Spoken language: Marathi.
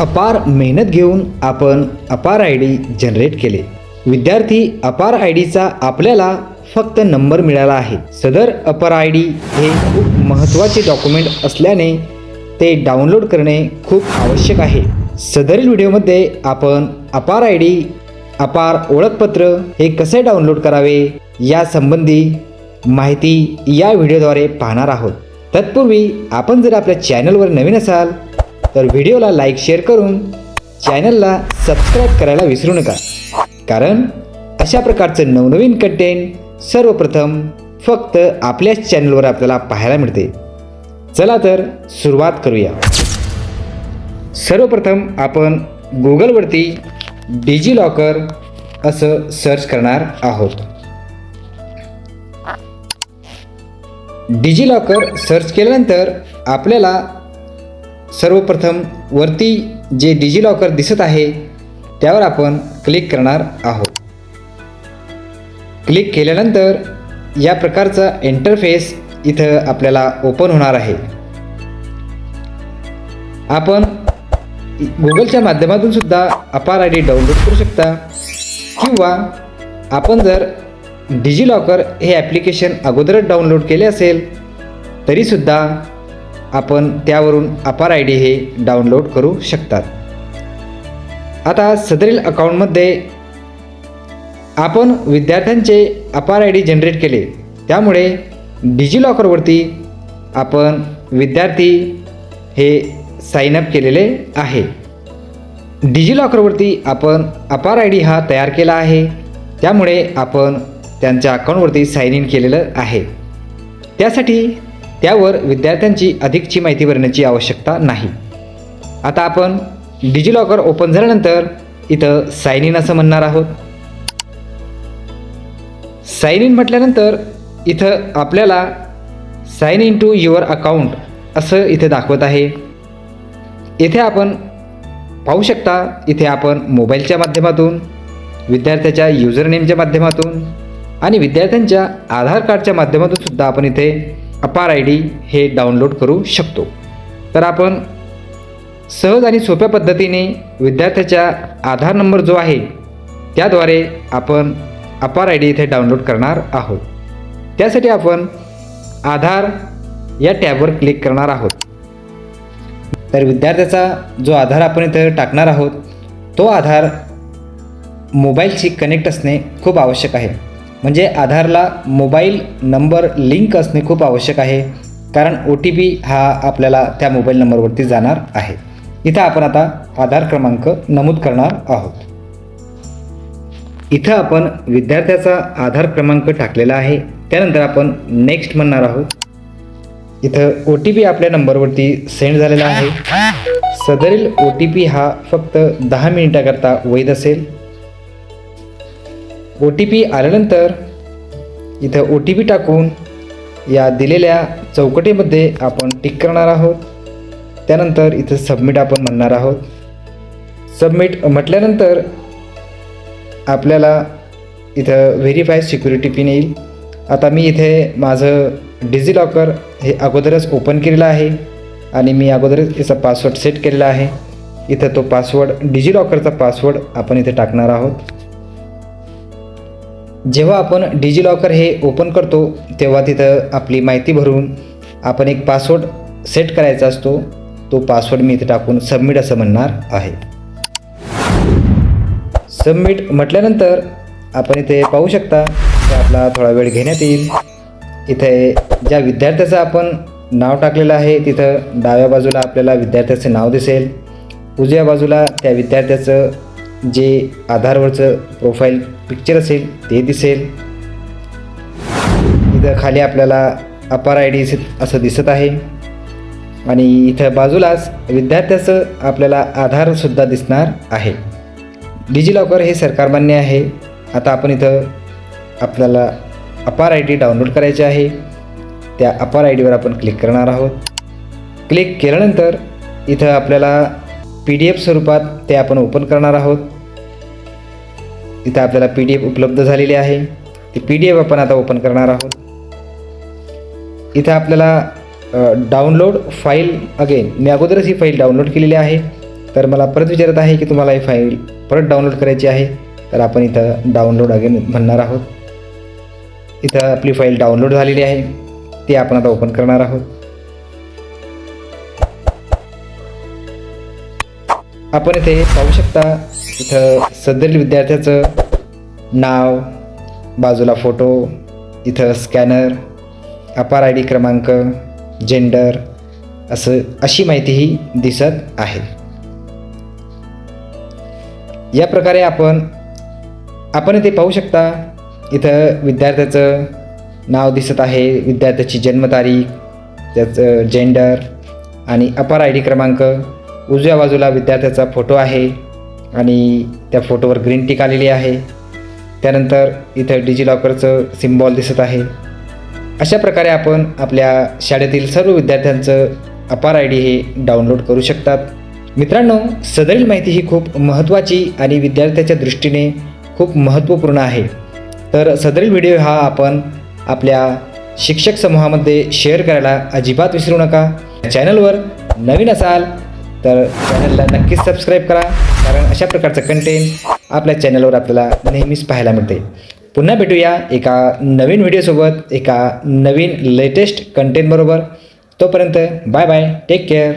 अपार मेहनत घेऊन आपण अपार आय डी जनरेट केले. विद्यार्थी अपार आय डीचा आपल्याला फक्त नंबर मिळाला आहे. सदर अपार आय डी हे खूप महत्त्वाचे डॉक्युमेंट असल्याने ते डाउनलोड करणे खूप आवश्यक आहे. सदरील व्हिडिओमध्ये आपण अपार आय डी अपार ओळखपत्र हे कसे डाउनलोड करावे यासंबंधी माहिती या व्हिडिओद्वारे पाहणार आहोत. तत्पूर्वी आपण जर आपल्या चॅनलवर नवीन असाल तर व्हिडिओला लाईक शेअर करून चॅनलला सबस्क्राईब करायला विसरू नका. कारण अशा प्रकारचं नवनवीन कंटेंट सर्वप्रथम फक्त आपल्याच चॅनलवर आपल्याला पाहायला मिळते. चला तर सुरुवात करूया. सर्वप्रथम आपण गुगलवरती डिजी लॉकर असं सर्च करणार आहोत. डिजिलॉकर सर्च केल्यानंतर आपल्याला सर्वप्रथम वरती जे डिजिलॉकर दिसत आहे त्यावर आपण क्लिक करणार आहोत. क्लिक केल्यानंतर या प्रकारचा इंटरफेस इथं आपल्याला ओपन होणार आहे. आपण गुगलच्या माध्यमातून सुद्धा अपार आय डी डाउनलोड करू शकता किंवा आपण जर डिजिलॉकर हे ॲप्लिकेशन अगोदरच डाउनलोड केले असेल तरीसुद्धा आपण त्यावरून अपार आय डी हे डाउनलोड करू शकतात. आता सदरील अकाउंटमध्ये आपण विद्यार्थ्यांचे अपार आय डी जनरेट केले. त्यामुळे डिजिलॉकरवरती आपण विद्यार्थी हे साइन अप केलेले आहे. डिजिलॉकरवरती आपण अपार आय डी हा तयार केला आहे. त्यामुळे आपण त्यांच्या अकाउंटवरती साइन इन केलेलं आहे. त्यासाठी त्यावर विद्यार्थ्यांची अधिकची माहिती भरण्याची आवश्यकता नाही. आता आपण डिजिलॉकर ओपन झाल्यानंतर इथं साईन इन असं म्हणणार आहोत. साईन इन म्हटल्यानंतर इथं आपल्याला sign in to your account असं इथे दाखवत आहे. येथे आपण पाहू शकता इथे आपण मोबाईलच्या माध्यमातून विद्यार्थ्याच्या युजर नेमच्या माध्यमातून आणि विद्यार्थ्यांच्या आधार कार्डच्या माध्यमातून सुद्धा आपण इथे अपार आय डी हे डाउनलोड करू शकतो. तर आपण सहज आणि सोप्या पद्धतीने विद्यार्थ्याच्या आधार नंबर जो आहे त्याद्वारे आपण अपार आय डी इथे डाउनलोड करणार आहोत. त्यासाठी आपण आधार या टॅबवर क्लिक करणार आहोत. तर विद्यार्थ्याचा जो आधार आपण इथे टाकणार आहोत तो आधार मोबाईलशी कनेक्ट असणे खूप आवश्यक आहे. म्हणजे आधारला मोबाईल नंबर लिंक असणे खूप आवश्यक आहे कारण ओ टी पी हा आपल्याला त्या मोबाईल नंबरवरती जाणार आहे. इथं आपण आता आधार क्रमांक नमूद करणार आहोत. इथं आपण विद्यार्थ्याचा आधार क्रमांक टाकलेला आहे त्यानंतर आपण नेक्स्ट म्हणणार आहोत. इथं ओ टी पी आपल्या नंबरवरती सेंड झालेला आहे. सदरील ओ टी पी हा फक्त दहा मिनिटाकरता वैध असेल. ओ टी पी आल्यानंतर इथं ओ टी पी टाकून या दिलेल्या चौकटीमध्ये आपण टिक करणार आहोत. त्यानंतर इथं सबमिट आपण म्हणणार आहोत. सबमिट म्हटल्यानंतर आपल्याला इथं व्हेरीफाय सिक्युरिटी पिन येईल. आता मी इथे माझं डिझी लॉकर हे अगोदरच ओपन केलेलं आहे आणि मी अगोदरच याचा पासवर्ड सेट केलेला आहे. इथं तो पासवर्ड डिजी लॉकरचा पासवर्ड आपण इथे टाकणार आहोत. जेव्हा आपण डिजिलॉकर हे ओपन करतो तेव्हा तिथं आपली माहिती भरून आपण एक पासवर्ड सेट करायचा असतो. तो पासवर्ड मी इथे टाकून सबमिट असं म्हणणार आहे. सबमिट म्हटल्यानंतर आपण इथे पाहू शकता की आपला थोडा वेळ घेण्यात येईल. इथे ज्या विद्यार्थ्याचं आपण नाव टाकलेलं आहे तिथं डाव्या बाजूला आपल्याला विद्यार्थ्याचं नाव दिसेल. उजव्या बाजूला त्या विद्यार्थ्याचं जे आधारवरचं प्रोफाईल पिक्चर असेल ते दिसेल. इथं खाली आपल्याला अपार आय डी असं दिसत आहे. आणि इथं बाजूलाच विद्यार्थ्याचं आपल्याला आधारसुद्धा दिसणार आहे. डिजिलॉकर हे सरकारमान्य आहे. आता आपण इथं आपल्याला अपार आय डी डाउनलोड करायचे आहे. त्या अपार आय डीवर आपण क्लिक करणार आहोत. क्लिक केल्यानंतर इथं आपल्याला पी डी एफ स्वरूपात ते आपण ओपन करणार आहोत. इथं आपल्याला पी डी एफ उपलब्ध झालेली आहे. ती पी डी एफ आपण आता ओपन करणार आहोत. इथं आपल्याला डाउनलोड फाईल अगेन मी अगोदरच ही फाईल डाउनलोड केलेली आहे. तर मला परत विचारत आहे की तुम्हाला ही फाईल परत डाउनलोड करायची आहे? तर आपण इथं डाउनलोड अगेन म्हणणार आहोत. इथं आपली फाईल डाउनलोड झालेली आहे. ती आपण आता ओपन करणार आहोत. आपण इथे पाहू शकता इथं सदरील विद्यार्थ्याचं नाव बाजूला फोटो इथं स्कॅनर अपार आय डी क्रमांक जेंडर असं अशी माहितीही दिसत आहे. या प्रकारे आपण आपण इथे पाहू शकता इथं विद्यार्थ्याचं नाव दिसत आहे विद्यार्थ्याची जन्मतारीख त्याचं जेंडर आणि अपार आय डी क्रमांक उजव्या बाजूला विद्यार्थ्याचा फोटो आहे आणि त्या फोटोवर ग्रीन टिक आलेली आहे. त्यानंतर इथं डिजिलॉकरचं सिम्बॉल दिसत आहे. अशा प्रकारे आपण आपल्या शाळेतील सर्व विद्यार्थ्यांचं अपार आय डी हे डाउनलोड करू शकतात. मित्रांनो सदरील माहिती ही खूप महत्त्वाची आणि विद्यार्थ्याच्या दृष्टीने खूप महत्त्वपूर्ण आहे. तर सदरील व्हिडिओ हा आपण आपल्या शिक्षक समूहामध्ये शेअर करायला अजिबात विसरू नका. चॅनलवर नवीन असाल तर चॅनलला नक्कीच सबस्क्राईब करा. कारण अशा प्रकारचं कंटेंट आपल्या चॅनलवर आपल्याला नेहमीच पाहायला मिळते. पुन्हा भेटूया एका नवीन व्हिडिओसोबत एका नवीन लेटेस्ट कंटेंटबरोबर तोपर्यंत बाय बाय टेक केअर